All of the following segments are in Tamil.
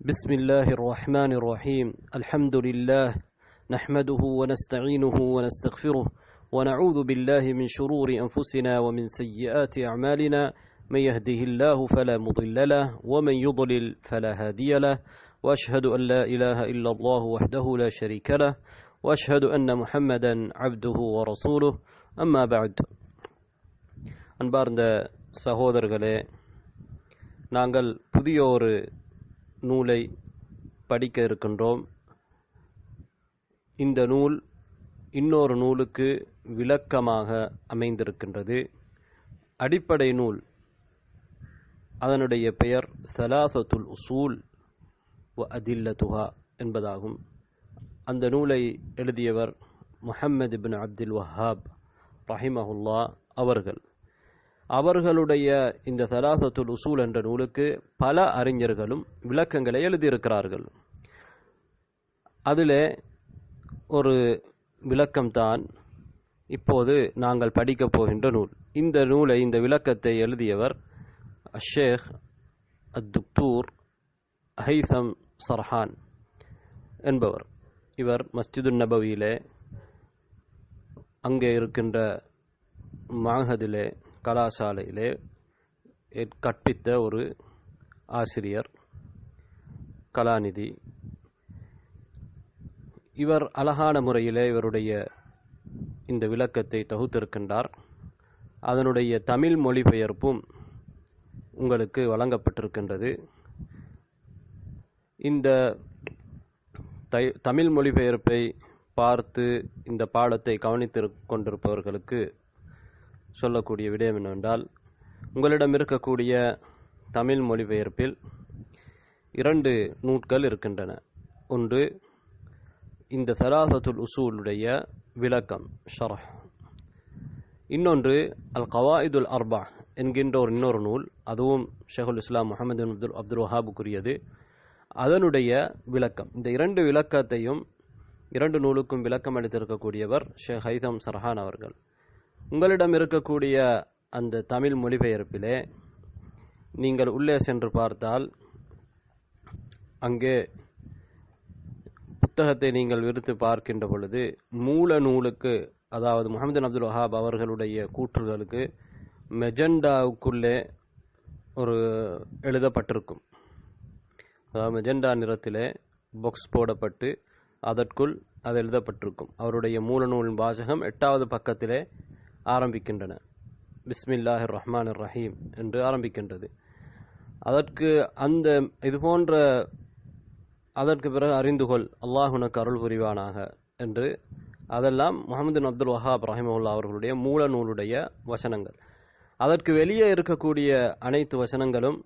بسم الله الرحمن الرحيم الحمد لله نحمده ونستعينه ونستغفره ونعوذ بالله من شرور انفسنا ومن سيئات اعمالنا من يهده الله فلا مضل له ومن يضلل فلا هادي له واشهد ان لا اله الا الله وحده لا شريك له واشهد ان محمدا عبده ورسوله اما بعد அன்பார்ந்த சகோதரர்களே நாங்கள் புதிய ஒரு நூலை படிக்க இருக்கின்றோம். இந்த நூல் இன்னொரு நூலுக்கு விளக்கமாக அமைந்திருக்கின்றது. அடிப்படை நூல் அதனுடைய பெயர் சலாசத்துல் உசூல் வ அதில்லத்துஹா என்பதாகும். அந்த நூலை எழுதியவர் முஹம்மது பின் அப்துல் வஹாப் ரஹிமஹுல்லா அவர்கள். அவர்களுடைய இந்த தலாசத்துல் உசூல் என்ற நூலுக்கு பல அறிஞர்களும் விளக்கங்களை எழுதியிருக்கிறார்கள். அதில் ஒரு விளக்கம்தான் இப்போது நாங்கள் படிக்கப் போகின்ற நூல். இந்த நூலை இந்த விளக்கத்தை எழுதியவர் ஷேக் அத்துக்தூர் ஹைசம் சர்ஹான் என்பவர். இவர் மஸ்ஜிது நபவியிலே அங்கே இருக்கின்ற மாகதிலே கலாசாலையிலே கற்பித்த ஒரு ஆசிரியர் கலாநிதி. இவர் அழகான முறையிலே இவருடைய இந்த விளக்கத்தை தொகுத்திருக்கின்றார். அதனுடைய தமிழ் மொழிபெயர்ப்பும் உங்களுக்கு வழங்கப்பட்டிருக்கின்றது. இந்த தை தமிழ் மொழிபெயர்ப்பை பார்த்து இந்த பாடத்தை கவனித்து கொண்டிருப்பவர்களுக்கு சொல்லக்கூடிய விடயம் என்னவென்றால் உங்களிடம் இருக்கக்கூடிய தமிழ் மொழிபெயர்ப்பில் இரண்டு நூட்கள் இருக்கின்றன. ஒன்று இந்த சராசத்துல் உசூலுடைய விளக்கம் ஷரஹ். இன்னொன்று அல் கவாயிதுல் அர்பா என்கின்ற ஒரு இன்னொரு நூல் அதுவும் ஷேகுல் இஸ்லாம் முகமது அப்துல் அப்துல் வஹாபுக்குரியது அதனுடைய விளக்கம் இந்த இரண்டு விளக்கத்தையும் இரண்டு நூலுக்கும் விளக்கம் அளித்திருக்கக்கூடியவர் ஷேக் ஹைதம் சர்ஹான் அவர்கள். உங்களிடம் இருக்கக்கூடிய அந்த தமிழ் மொழிபெயர்ப்பிலே நீங்கள் உள்ளே சென்று பார்த்தால் அங்கே புத்தகத்தை நீங்கள் விருத்து பார்க்கின்ற பொழுது மூல நூலுக்கு அதாவது முகமது அப்துல் வஹாப் அவர்களுடைய கூற்றுகளுக்கு மெஜெண்டாவுக்குள்ளே ஒரு எழுதப்பட்டிருக்கும். அதாவது மெஜெண்டா நிறத்திலே பொக்ஸ் போடப்பட்டு அதற்குள் அது எழுதப்பட்டிருக்கும். அவருடைய மூல நூலின் வாசகம் எட்டாவது பக்கத்திலே ஆரம்பிக்கின்றன. பிஸ்மில்லாஹ் ரஹ்மான் ரஹீம் என்று ஆரம்பிக்கின்றது. அதற்கு அந்த இது போன்ற அதற்கு பிறகு அறிந்து கொள் அல்லாஹ் உனக்கு அருள் புரிவானாக என்று. அதெல்லாம் முகமது அப்துல் வஹாப் ரஹிமுல்லா அவர்களுடைய மூல நூலுடைய வசனங்கள். அதற்கு வெளியே இருக்கக்கூடிய அனைத்து வசனங்களும்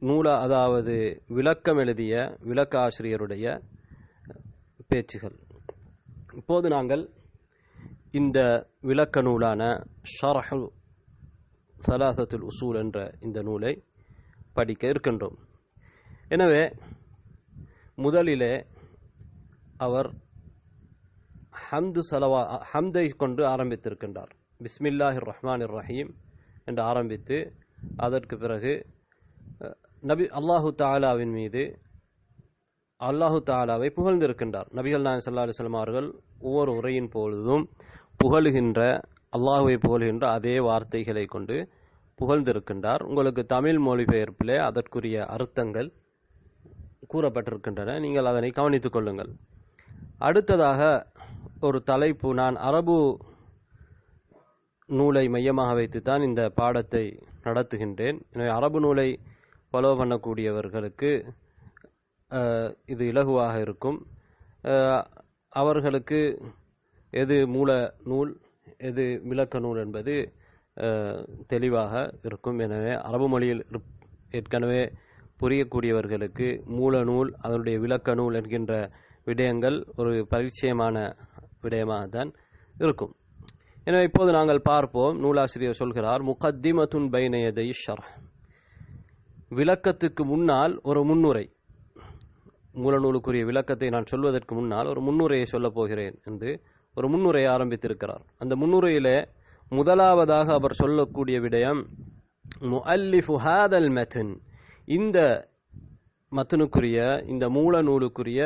நூல அதாவது விளக்கம் எழுதிய விளக்க ஆசிரியருடைய பேச்சுகள். இப்போது நாங்கள் இந்த விளக்க நூலான ஷரஹு சலாசத்துல் உசூல் என்ற இந்த நூலை படிக்க இருக்கின்றோம். எனவே முதலிலே அவர் ஹம்து சலவா ஹம்தை கொண்டு ஆரம்பித்திருக்கின்றார். பிஸ்மில்லாஹிர் ரஹ்மான் ரஹீம் என்று ஆரம்பித்து அதற்கு பிறகு நபி அல்லாஹு தாலாவின் மீது அல்லாஹு தாலாவை புகழ்ந்திருக்கின்றார். நபிகள் நாயன் சல்லா அலுவலம் அவர்கள் ஒவ்வொரு உரையின் பொழுதும் புகழுகின்ற அல்லாஹுவை புகழ்கின்ற அதே வார்த்தைகளை கொண்டு புகழ்ந்திருக்கின்றார். உங்களுக்கு தமிழ் மொழிபெயர்ப்பிலே அதற்குரிய அர்த்தங்கள் கூறப்பட்டிருக்கின்றன. நீங்கள் அதனை கவனித்துக் கொள்ளுங்கள். அடுத்ததாக ஒரு தலைப்பு நான் அரபு நூலை மையமாக வைத்துத்தான் இந்த பாடத்தை நடத்துகின்றேன். எனவே அரபு நூலை ஃபாலோ பண்ணக்கூடியவர்களுக்கு இது இலகுவாக இருக்கும். அவர்களுக்கு எது மூல நூல் எது விளக்க நூல் என்பது தெளிவாக இருக்கும். எனவே அரபு மொழியில் ஏற்கனவே புரியக்கூடியவர்களுக்கு மூல நூல் அதனுடைய விளக்க நூல் என்கின்ற விடயங்கள் ஒரு பரிச்சயமான விடயமாக தான் இருக்கும். எனவே இப்போது நாங்கள் பார்ப்போம். நூலாசிரியர் சொல்கிறார் முகத்திமத்துன் பைனயதை ஷர் விளக்கத்துக்கு முன்னால் ஒரு முன்னுரை. மூலநூலுக்குரிய விளக்கத்தை நான் சொல்வதற்கு முன்னால் ஒரு முன்னுரையை சொல்லப் போகிறேன் என்று ஒரு முன்னுரையை ஆரம்பித்திருக்கிறார் அந்த முன்னுரையிலே முதலாவதாக அவர் சொல்லக்கூடிய விடயம் முஅல்லிஃபு ஹாதல் மெத்தன் இந்த மத்தனுக்குரிய இந்த மூல நூலுக்குரிய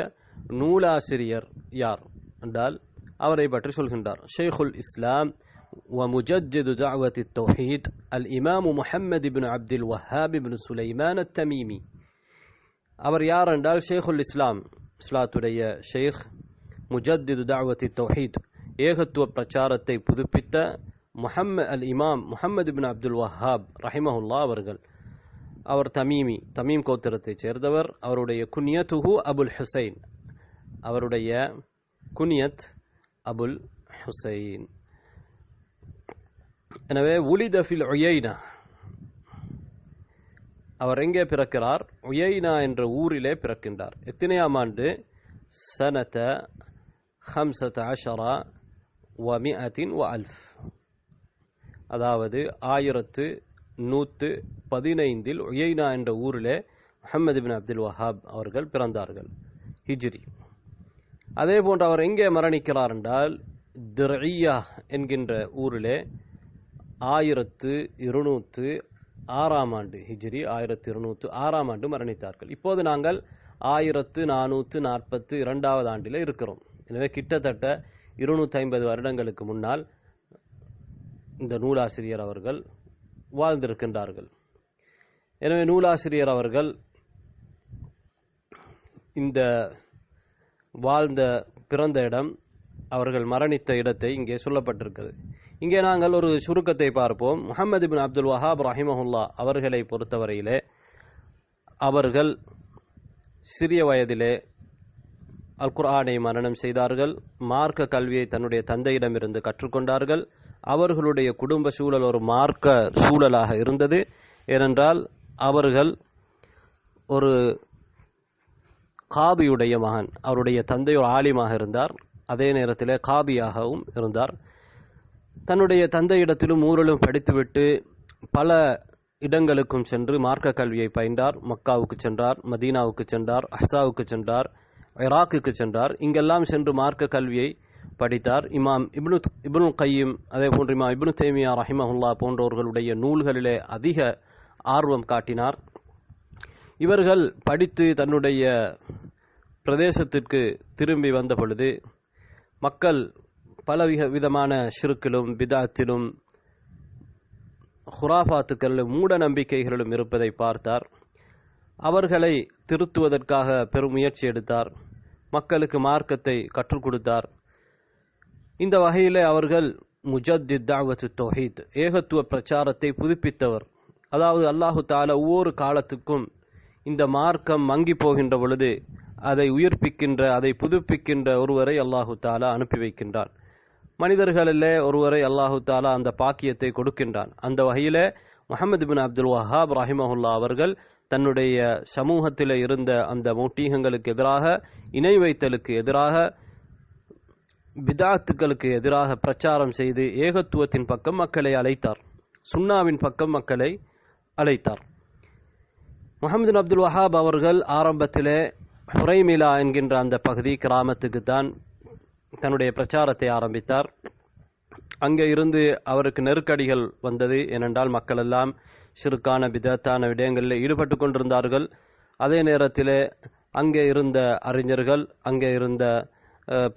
நூலாசிரியர் யார் என்றால் அவரை பற்றி சொல்கின்றார் ஷேகுல் இஸ்லாம் ومجدد دعوة التوحيد الإمام محمد بن عبد الوهاب بن سليمان التميمي அவர் யார் என்றால் ஷேகுல் இஸ்லாம் இஸ்லாத்துடைய ஷேக் முஜத்திது தாவத்தி தௌஹீத் ஏகத்துவ பிரச்சாரத்தை புதுப்பித்த முஹம்ம அல் இமாம் முஹம்மது பின் அப்துல் வஹாப் ரஹிமஹுல்லா அவர்கள் அவர் தமீமி தமீம் கோத்திரத்தைச் சேர்ந்தவர் அவருடைய குனியத்துஹு அபுல் ஹுசைன் அவருடைய குனியத் அபுல் ஹுசைன் எனவே உலித ஃபில் உயைனா அவர் எங்கே பிறக்கிறார் உயைனா என்ற ஊரிலே பிறக்கின்றார் எத்தனையாம் ஆண்டு சனத ஹம்சத் அஷரா வ மிஅத்தின் வ அல்ஃப் அதாவது ஆயிரத்து நூற்று பதினைந்தில் உயைனா என்ற ஊரில் முஹம்மது பின் அப்துல் வஹாப் அவர்கள் பிறந்தார்கள். ஹிஜ்ரி. அதே போன்று அவர் எங்கே மரணிக்கிறார் என்றால் திரையா என்கின்ற ஊரில் ஆயிரத்து இருநூற்று ஆறாம் ஆண்டு ஹிஜ்ரி ஆயிரத்து இருநூற்று ஆறாம் ஆண்டு மரணித்தார்கள். இப்போது நாங்கள் ஆயிரத்து நானூற்று நாற்பத்து இரண்டாவது ஆண்டில் இருக்கிறோம். எனவே கிட்டத்தட்ட இருநூற்றி ஐம்பது வருடங்களுக்கு முன்னால் இந்த நூலாசிரியர் அவர்கள் வாழ்ந்திருக்கின்றார்கள். எனவே நூலாசிரியர் அவர்கள் இந்த வாழ்ந்த பிறந்த இடம் அவர்கள் மரணித்த இடத்தை இங்கே சொல்லப்பட்டிருக்கிறது. இங்கே நாங்கள் ஒரு சுருக்கத்தை பார்ப்போம். முகமது பின் அப்துல் வஹாப் ரஹிமஹுல்லா அவர்களை பொறுத்தவரையிலே அவர்கள் சிறிய வயதிலே அல் குர்ஆனை மரணம் செய்தார்கள். மார்க்க கல்வியை தன்னுடைய தந்தையிடமிருந்து கற்றுக்கொண்டார்கள். அவர்களுடைய குடும்ப சூழல் ஒரு மார்க்க சூழலாக இருந்தது. ஏனென்றால் அவர்கள் ஒரு காதியுடைய மகன் அவருடைய தந்தை ஒரு ஆலிமாக இருந்தார். அதே நேரத்தில் காதியாகவும் இருந்தார். தன்னுடைய தந்தையிடத்திலும் ஊரிலும் படித்துவிட்டு பல இடங்களுக்கும் சென்று மார்க்க கல்வியை பயின்றார். மக்காவுக்கு சென்றார் மதீனாவுக்கு சென்றார் அஹ்சாவுக்கு சென்றார். இராக்குக்கு சென்றார். இங்கெல்லாம் சென்று மார்க்க கல்வியை படித்தார். இமாம் இப்னு இப்னு கையும் அதே போன்று இமாம் இப்னு தேமியா ரஹிமஹுல்லா போன்றவர்களுடைய நூல்களிலே அதிக ஆர்வம் காட்டினார். இவர்கள் படித்து தன்னுடைய பிரதேசத்திற்கு திரும்பி வந்த பொழுது மக்கள் பல விதமான ஷிருக்கிலும் பிதாத்திலும் ஹுராஃபாத்துக்களிலும் மூட நம்பிக்கைகளிலும் இருப்பதை பார்த்தார். அவர்களை திருத்துவதற்காக பெரும் முயற்சி எடுத்தார். மக்களுக்கு மார்க்கத்தை கற்றுக் கொடுத்தார். இந்த வகையில் அவர்கள் முஜத்தித் தாவத்து ஏகத்துவ பிரச்சாரத்தை புதுப்பித்தவர். அதாவது அல்லாஹு தாலா ஒவ்வொரு காலத்துக்கும் இந்த மார்க்கம் மங்கி போகின்ற பொழுது அதை உயிர்ப்பிக்கின்ற அதை புதுப்பிக்கின்ற ஒருவரை அல்லாஹு தாலா அனுப்பி வைக்கின்றான். மனிதர்களிலே ஒருவரை அல்லாஹு தாலா அந்த பாக்கியத்தை கொடுக்கின்றான். அந்த வகையில் முகமது பின் அப்துல் வஹாப் ரஹிமஹுல்லா அவர்கள் தன்னுடைய சமூகத்தில் இருந்த அந்த மௌட்டீகங்களுக்கு எதிராக இணை வைத்தலுக்கு எதிராக பிதாத்துக்களுக்கு எதிராக பிரச்சாரம் செய்து ஏகத்துவத்தின் பக்கம் மக்களை அழைத்தார். சுன்னாவின் பக்கம் மக்களை அழைத்தார். முகமது அப்துல் வஹாப் அவர்கள் ஆரம்பத்திலே ஹுரைமிலா என்கின்ற அந்த பகுதி கிராமத்துக்கு தான் தன்னுடைய பிரச்சாரத்தை ஆரம்பித்தார். அங்கே இருந்து அவருக்கு நெருக்கடிகள் வந்தது. ஏனென்றால் மக்கள் எல்லாம் சிறுக்கான விதத்தான விடயங்களில் ஈடுபட்டு கொண்டிருந்தார்கள். அதே நேரத்தில் அங்கே இருந்த அறிஞர்கள் அங்கே இருந்த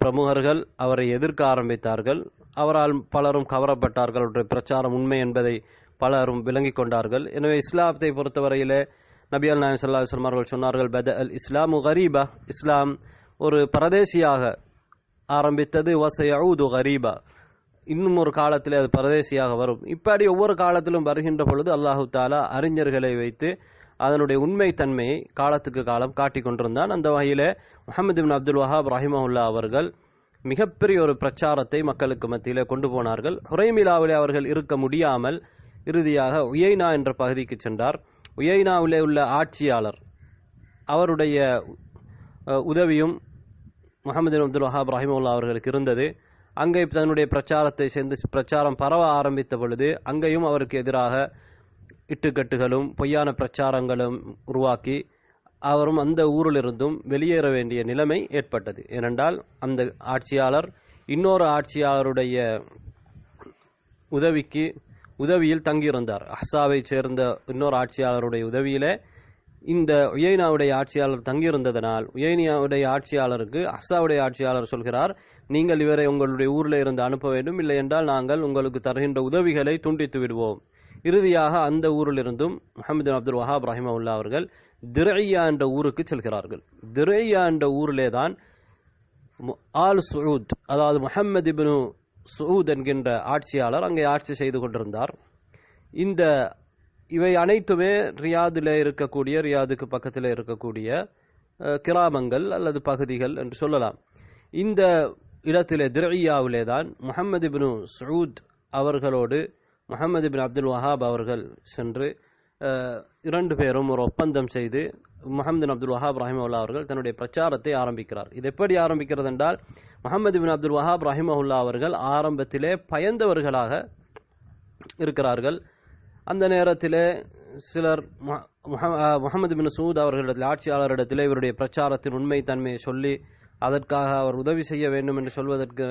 பிரமுகர்கள் அவரை எதிர்க்க ஆரம்பித்தார்கள். அவரால் பலரும் கவரப்பட்டார்கள். அவருடைய பிரச்சாரம் உண்மை என்பதை பலரும் விளங்கிக் கொண்டார்கள். எனவே இஸ்லாத்தை பொறுத்தவரையிலே நபி அல் நாயம் சல்லா அவர்கள் சொன்னார்கள் பத அல் இஸ்லாமு கரீபா. இஸ்லாம் ஒரு பரதேசியாக ஆரம்பித்தது வசயஊது கரீபா. இன்னும் ஒரு காலத்தில் அது பரதேசியாக வரும். இப்படி ஒவ்வொரு காலத்திலும் வருகின்ற பொழுது அல்லாஹு தாலா அறிஞர்களை வைத்து அதனுடைய உண்மை தன்மையை காலத்துக்கு காலம் காட்டி கொண்டிருந்தான். அந்த வகையில் முகமது பின் அப்துல் வஹாப் ரஹிமஹுல்லா அவர்கள் மிகப்பெரிய ஒரு பிரச்சாரத்தை மக்களுக்கு மத்தியில் கொண்டு போனார்கள். ஹுரைமிலாவிலே அவர்கள் இருக்க முடியாமல் இறுதியாக உயைனா என்ற பகுதிக்கு சென்றார். உயைனாவிலே உள்ள ஆட்சியாளர் அவருடைய உதவியும் முகமது அப்துல் வஹாப் ரஹிமுல்லா அவர்களுக்கு இருந்தது. அங்கே தன்னுடைய பிரச்சாரத்தை சேர்ந்து பிரச்சாரம் பரவ ஆரம்பித்த பொழுது அங்கேயும் அவருக்கு எதிராக இட்டுக்கட்டுகளும் பொய்யான பிரச்சாரங்களும் உருவாக்கி அவரும் அந்த ஊரிலிருந்தும் வெளியேற வேண்டிய நிலைமை ஏற்பட்டது. ஏனென்றால் அந்த ஆட்சியாளர் இன்னொரு ஆட்சியாளருடைய உதவிக்கு உதவியில் தங்கியிருந்தார். அஹ்சாவை சேர்ந்த இன்னொரு ஆட்சியாளருடைய உதவியிலே இந்த உயைனாவுடைய ஆட்சியாளர் தங்கியிருந்ததனால் உயைனியாவுடைய ஆட்சியாளருக்கு அஹ்ஸாவுடைய ஆட்சியாளர் சொல்கிறார் நீங்கள் இவரை உங்களுடைய ஊரில் இருந்து அனுப்ப வேண்டும். இல்லை என்றால் நாங்கள் உங்களுக்கு தருகின்ற உதவிகளை துண்டித்து விடுவோம். இறுதியாக அந்த ஊரிலிருந்தும் முகமது அப்துல் வஹாப் ரஹிமவுல்லா அவர்கள் திரையா என்ற ஊருக்கு செல்கிறார்கள். திரையா என்ற ஊரிலே தான் ஆல் சுஊத் அதாவது முஹம்மது இப்னு சுஊத் என்கின்ற ஆட்சியாளர் அங்கே ஆட்சி செய்து கொண்டிருந்தார். இந்த இவை அனைத்துமே ரியாதில் இருக்கக்கூடிய ரியாதுக்கு பக்கத்தில் இருக்கக்கூடிய கிராமங்கள் அல்லது பகுதிகள் என்று சொல்லலாம். இந்த இடத்திலே திரையாவிலே தான் முஹம்மது இப்னு சுஊத் அவர்களோடு முஹம்மது பின் அப்துல் வஹாப் அவர்கள் சென்று இரண்டு பேரும் ஒரு ஒப்பந்தம் செய்து முகமது பின் அப்துல் வஹாப் ரஹிமவுல்லா அவர்கள் தன்னுடைய பிரச்சாரத்தை ஆரம்பிக்கிறார். இது எப்படி ஆரம்பிக்கிறது என்றால் முகமது பின் அப்துல் வஹாப் ரஹிமவுல்லா அவர்கள் ஆரம்பத்திலே பயந்தவர்களாக இருக்கிறார்கள். அந்த நேரத்திலே சிலர் முகமது பின் சூத் அவர்களிடத்தில் ஆட்சியாளரிடத்திலே இவருடைய பிரச்சாரத்தின் உண்மை தன்மையை சொல்லி அதற்காக அவர் உதவி செய்ய வேண்டும் என்று சொல்வதற்கு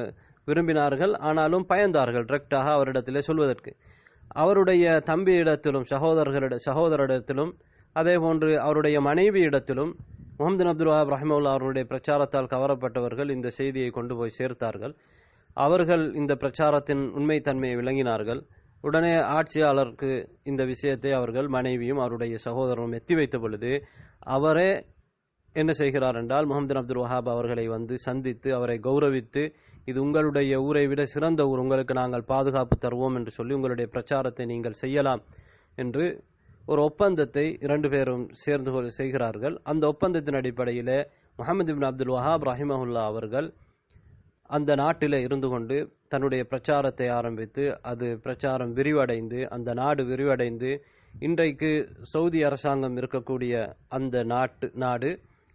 விரும்பினார்கள். ஆனாலும் பயந்தார்கள் டிரெக்டாக அவரிடத்திலே சொல்வதற்கு. அவருடைய தம்பியிடத்திலும் சகோதரர்களிட சகோதரிடத்திலும் அதே போன்று அவருடைய மனைவியிடத்திலும் முகமது அப்துல் வஹாப் ரஹிமவுல்லா அவருடைய பிரச்சாரத்தால் கவரப்பட்டவர்கள் இந்த செய்தியை கொண்டு போய் சேர்த்தார்கள். அவர்கள் இந்த பிரச்சாரத்தின் உண்மைத்தன்மையை விளங்கினார்கள். உடனே ஆட்சியாளருக்கு இந்த விஷயத்தை அவர்கள் மனைவியும் அவருடைய சகோதரரும் எத்தி வைத்த பொழுது அவரே என்ன செய்கிறார் என்றால் முகமது அப்துல் வஹாப் அவர்களை வந்து சந்தித்து அவரை கௌரவித்து இது உங்களுடைய ஊரை விட சிறந்த ஊர் உங்களுக்கு நாங்கள் பாதுகாப்பு தருவோம் என்று சொல்லி உங்களுடைய பிரச்சாரத்தை நீங்கள் செய்யலாம் என்று ஒரு ஒப்பந்தத்தை இரண்டு பேரும் சேர்ந்து கொள் செய்கிறார்கள். அந்த ஒப்பந்தத்தின் அடிப்படையில் முகமது பின் அப்துல் வஹாப் ரஹிமஹுல்லா அவர்கள் அந்த நாட்டில் இருந்து கொண்டு தன்னுடைய பிரச்சாரத்தை ஆரம்பித்து அது பிரச்சாரம் விரிவடைந்து அந்த நாடு விரிவடைந்து இன்றைக்கு சவுதி அரசாங்கம் இருக்கக்கூடிய அந்த நாட்டு நாடு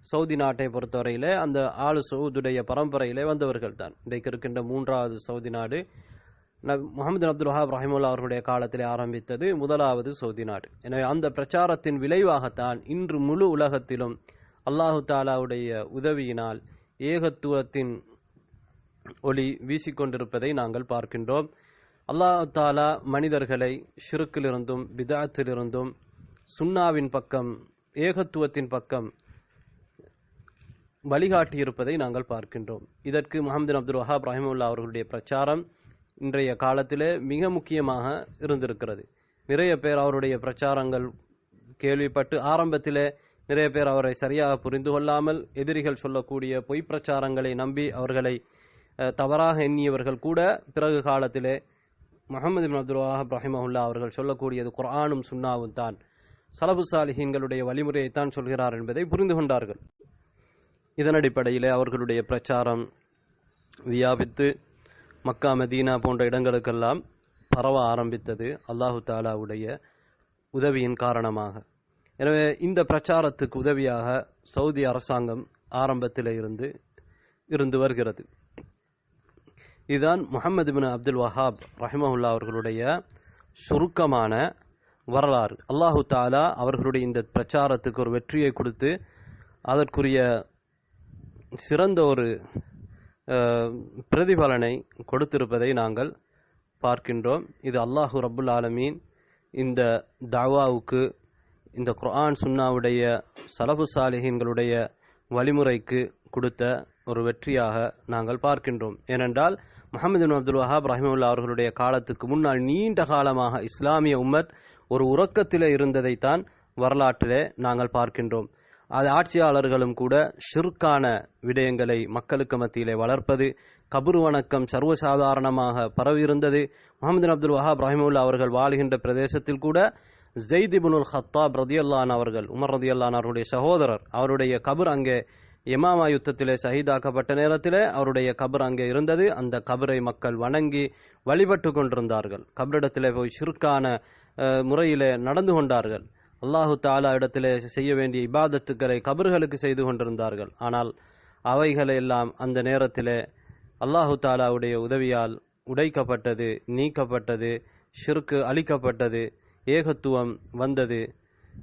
சவுதி நாட்டை பொறுத்தவரையிலே அந்த ஆளு சவுதுடைய பரம்பரையிலே வந்தவர்கள் தான் இன்றைக்கு இருக்கின்ற மூன்றாவது சவுதி நாடு ந- முகமது அப்துல் வஹாப் ரஹிமுல்லா அவர்களுடைய காலத்தில் ஆரம்பித்தது முதலாவது சவுதி நாடு. எனவே அந்த பிரச்சாரத்தின் விளைவாகத்தான் இன்று முழு உலகத்திலும் அல்லாஹு தாலாவுடைய உதவியினால் ஏகத்துவத்தின் ஒளி வீசிக்கொண்டிருப்பதை நாங்கள் பார்க்கின்றோம். அல்லாஹு தாலா மனிதர்களை ஷிருக்கிலிருந்தும் பிதாத்திலிருந்தும் சுன்னாவின் பக்கம் ஏகத்துவத்தின் பக்கம் வழிகாட்டியிருப்பதை நாங்கள் பார்க்கின்றோம். இதற்கு முகமது அப்துல் வஹாப் ரஹிமுல்லா அவர்களுடைய பிரச்சாரம் இன்றைய காலத்திலே மிக முக்கியமாக இருந்திருக்கிறது. நிறைய பேர் அவருடைய பிரச்சாரங்கள் கேள்விப்பட்டு ஆரம்பத்திலே நிறைய பேர் அவரை சரியாக புரிந்து கொள்ளாமல் எதிரிகள் சொல்லக்கூடிய பொய் பிரச்சாரங்களை நம்பி அவர்களை தவறாக எண்ணியவர்கள் கூட பிறகு காலத்திலே முகமது பின் அப்துல் வஹாப் ரஹிமஹுல்லா அவர்கள் சொல்லக்கூடியது குர்ஆனும் சுன்னாவும் தான். சலபு சாலிஹின்களுடைய வழிமுறையைத்தான் சொல்கிறார் என்பதை புரிந்து கொண்டார்கள். இதன் அடிப்படையில் அவர்களுடைய பிரச்சாரம் வியாபித்து மக்கா மதீனா போன்ற இடங்களுக்கெல்லாம் பரவ ஆரம்பித்தது அல்லாஹு தாலாவுடைய உதவியின் காரணமாக. எனவே இந்த பிரச்சாரத்துக்கு உதவியாக சவுதி அரசாங்கம் ஆரம்பத்தில் இருந்து இருந்து வருகிறது. இதுதான் முகமது பின் அப்துல் வஹாப் ரஹிமஹுல்லா அவர்களுடைய சுருக்கமான வரலாறு. அல்லாஹு தாலா அவர்களுடைய இந்த பிரச்சாரத்துக்கு ஒரு வெற்றியை கொடுத்து அதற்குரிய சிறந்த ஒரு பிரதிபலனை கொடுத்திருப்பதை நாங்கள் பார்க்கின்றோம். இது அல்லாஹு ரபுல் ஆலமீன் இந்த தாவாவுக்கு இந்த குர்ஆன் சுன்னாவுடைய சலபு சாலிஹின்களுடைய வழிமுறைக்கு கொடுத்த ஒரு வெற்றியாக நாங்கள் பார்க்கின்றோம். ஏனென்றால் முகமது அப்துல் வஹாப் ரஹிமுல்லா அவர்களுடைய காலத்துக்கு முன்னால் நீண்ட காலமாக இஸ்லாமிய உம்மத் ஒரு உறக்கத்திலே இருந்ததைத்தான் வரலாற்றிலே நாங்கள் பார்க்கின்றோம். அது ஆட்சியாளர்களும் கூட ஷிர்கான விடயங்களை மக்களுக்கு மத்தியிலே வளர்ப்பது கபுர் வணக்கம் சர்வசாதாரணமாக பரவியிருந்தது. முகமது அப்துல் வஹாப் ரஹிமுல்லா அவர்கள் வாழ்கின்ற பிரதேசத்தில் கூட ஜெய்திபுனுல் இப்னுல் ஹத்தாப் ரதியல்லான் அவர்கள் உமர் ரதியல்லான் அவருடைய சகோதரர் அவருடைய கபர் அங்கே யமாமா யுத்தத்திலே சகிதாக்கப்பட்ட நேரத்திலே அவருடைய கபர் அங்கே இருந்தது. அந்த கபரை மக்கள் வணங்கி வழிபட்டு கொண்டிருந்தார்கள். கபரிடத்திலே போய் ஷிர்கான முறையிலே நடந்து கொண்டார்கள். அல்லாஹு தாலா இடத்திலே செய்ய வேண்டிய இபாதத்துக்களை கபர்களுக்கு செய்து கொண்டிருந்தார்கள். ஆனால் அவைகளை எல்லாம் அந்த நேரத்திலே அல்லாஹு தாலாவுடைய உதவியால் உடைக்கப்பட்டது நீக்கப்பட்டது ஷிர்கு அழிக்கப்பட்டது ஏகத்துவம் வந்தது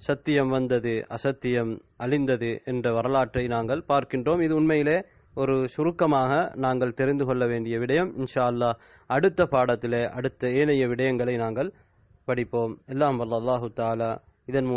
சத்தியம் வந்தது அசத்தியம் அழிந்தது என்ற வரலாற்றை நாங்கள் பார்க்கின்றோம். இது உண்மையிலே ஒரு சுருக்கமாக நாங்கள் தெரிந்து கொள்ள வேண்டிய விடயம். இன்ஷா அல்லாஹ் அடுத்த பாடத்திலே அடுத்த ஏனைய விடயங்களை நாங்கள் படிப்போம். எல்லாம் வல்ல அல்லாஹு தாலா இதன் மூலம்